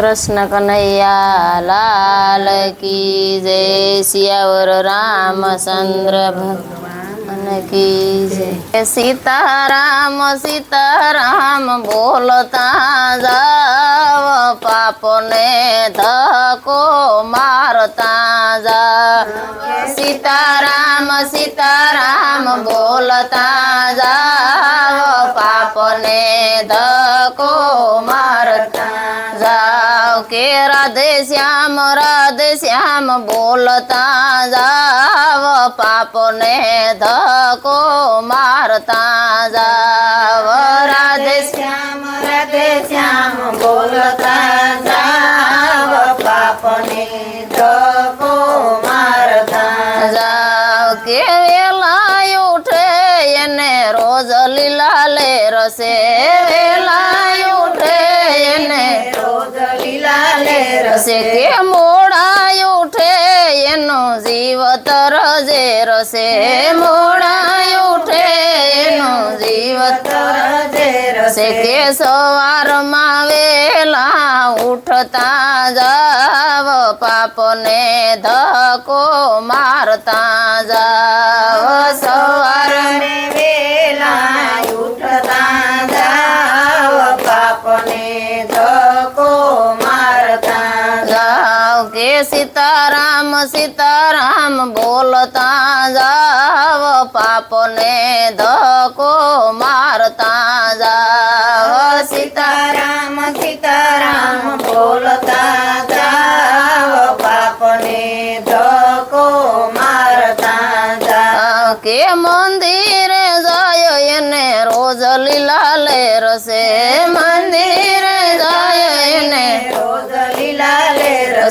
કૃષ્ણ કનૈયા લાલ કી જય શિયાવર રામચંદ્ર ભગવાન કી જય સીતારામ સીતારામ બોલતા જાવ પાપને ધકો મારતા જા સીતારામ સીતારામ બોલતા જાવ પાપને ધકો મારતા જા के राधे श्याम राधे श्याम बोलता जाव पाप ने धको मारता जाव राधे श्याम રસે કે મોડા ઉઠે એનો જીવ તરજે રસે મોડા ઉઠે એનો જીવ તરજે રસે કે સવારમાં વેલા ઉઠતા જાવ પાપને ધકો મારતા જાવ સવાર સીતારામ બોલતા જાવ પાપને ધકો મારતા જાવ સીતારામ સીતારામ બોલતા જાવ પાપને ધકો મારતા જાવ કે મંદિરે જાય એને રોજ લીલા લે રસે મન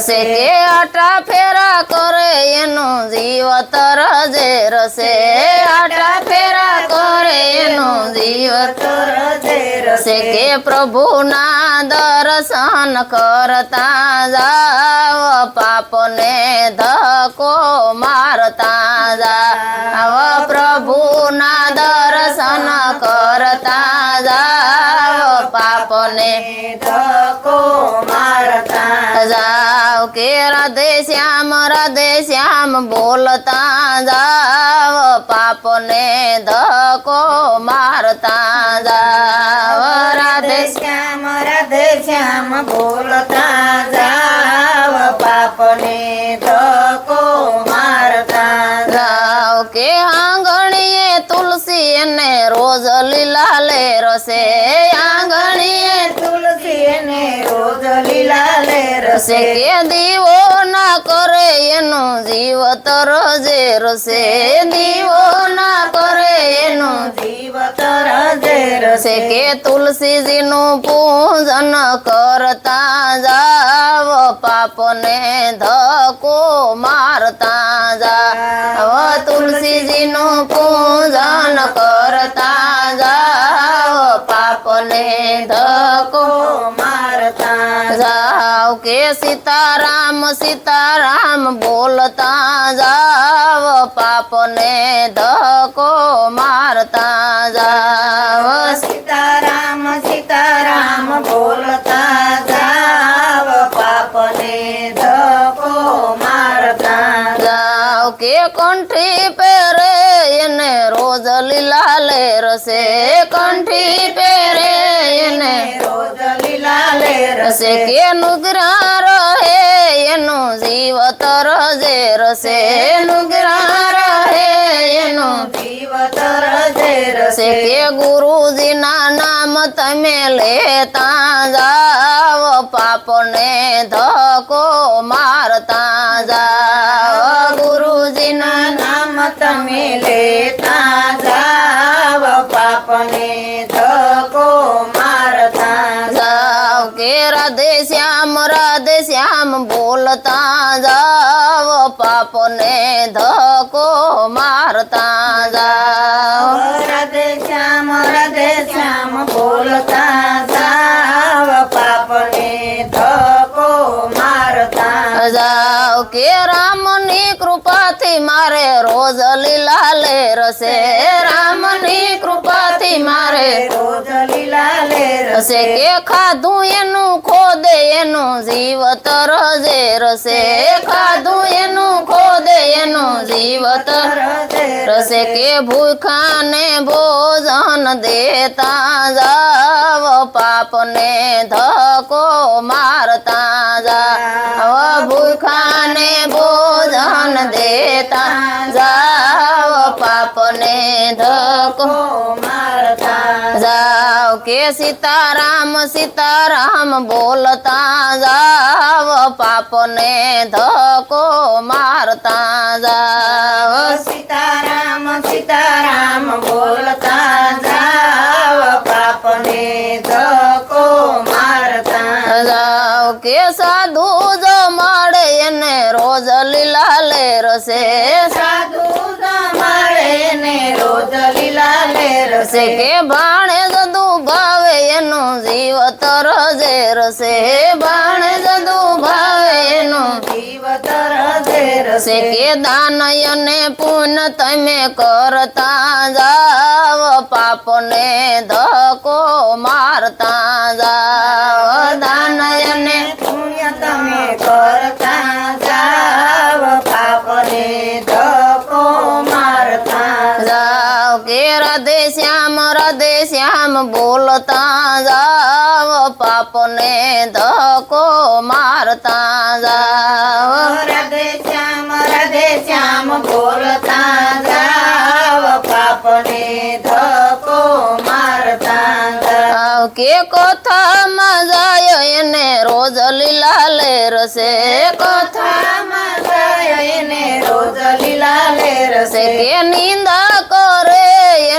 से के आटा फेरा करे एनो जीवत रजे रसे आटा फेरा करे एनो जीवत रजे रसे के प्रभु ना दर्शन करता जाओ पाप ने धको मारता जाओ प्रभु ना दर्शन करता जाओ पाप ने કે રાધે શ્યામ રાધે શ્યામ બોલતા જાવ પાપને ધકો મારતા જાવ રાધે શ્યામ રાધે શ્યામ બોલતા જાવ પાપને ધકો મારતા જાવ કે આંગણીએ તુલસી અને રોજ લીલા લે રસે આ રસે કે દીવો ના કરે એનો જીવ તરજે રસે દીવો ના કરે એનો જીવ તરજે રસે કે તુલસીજીનું પૂજન કરતા જાવ પાપને ધકો મારતા જાવ તુલસીજીનું પૂજન કર जाओ के सीताराम सीताराम बोलता जाओ पाप ने दको मारता जाओ सीताराम सीताराम बोलता जाओ पाप ने दको मारता जाओ के कंठी पे रे इन्हे रोज लीला ले रसे कंठी पे रे इन्हे रसे के नुगरा रहे येनु जीव तरजे रसे नुगरा रहे येनु जीव तरजे रसे के गुरु जी ना नाम तमे लेता जाओ पापने ने धको मारता जाओ गुरु जी ना नाम तमे लेता मराद श्याम बोलता जाओ पाप ने धको मारता जाओ बोलता जाओ पाप ने धको मारता जाओ के राम कृपा थी मारे रोज लीला ले रसे रामनी कृपा थी मारे रोज સે કે ખા દું એનું ખો દે એનું જીવત રજે રસે કે ખા દું એનું ખો દે એનું જીવત રજે રસે કે ભૂખને ભોજન દેતા જાવ પાપને ધકો મારતા જાવ ભૂખને ભોજન દેતા જાવ પાપને ધકો કે સીતારામ સીતારામ બોલતા જાવ પાપને ધકો મારતા જાવ સીતારામ સીતારામ બોલતા જાવ પાપને ધકો મારતા જાવ કે સાધુ જો મળે એને રોજ લીલા લે રસે સા કે ભણે જદુ ભવે એનો જીવ તરજે રસે કે ભણે જદુ ભવે એનો જીવ તરજે રસે કે દનયને પુણ તમે કરતા જાવ પાપને દોકો મારતા જાવ દનયને રાધે શ્યામ રાધે શ્યામ બોલતા જાવ પાપને ધકો મારતા જાવ રાધે શ્યામ રાધે શ્યામ બોલતા જાવ પાપને ધકો મારતા જાવ કે કોથામાં જાય એને રોજ લીલા લેર છે કોથામાં જાય એને રોજ લીલા લેર છે કે નિંદા કો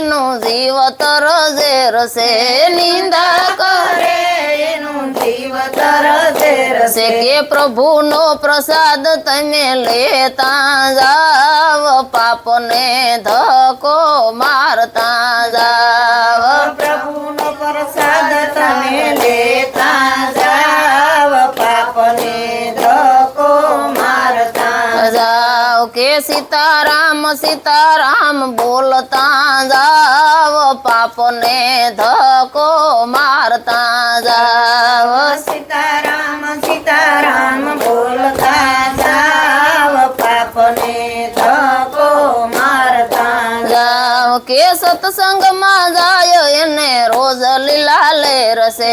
એનું જીવ તરસે રસે નિંદા કરે એનું જીવ તરસે રસે કે પ્રભુનો પ્રસાદ તમે લેતા જાવ પાપને ધકો મારતા જાવ પ્રભુનો પ્રસાદ તમે લે के सीता सीता राम बोलता जाओ पाप ने धको मारता जाओ सीता राम सीता राम बोलता जाओ पाप ने કે સત્સંગ માં જાય એને રોજ લીલા લે રસે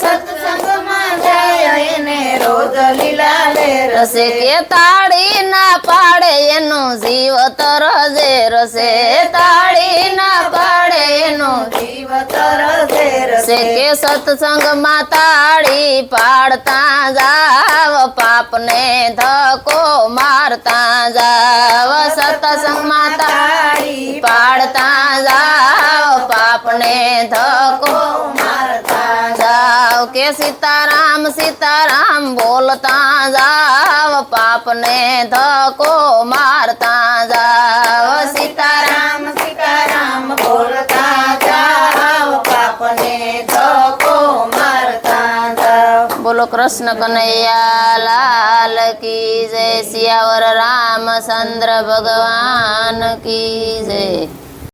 સત્સંગ માં જાય એને રોજ લીલા લે રસે તાળી ના પડે એનો જીવ તરજે રસે તાળી ના પડે એનો જીવ તરજે રસે કે સત્સંગ માં તાડી પાડતા જાવ પાપ ને ધકો મારતા જાવ સત્સંગ सीताराम सीताराम बोलता जाव पाप ने धको मारता जाव सीताराम सीताराम बोलता जाव पाप ने धको मारता जाव बोलो कृष्ण कन्हैया लाल की जय सियावर चंद्र भगवान की जय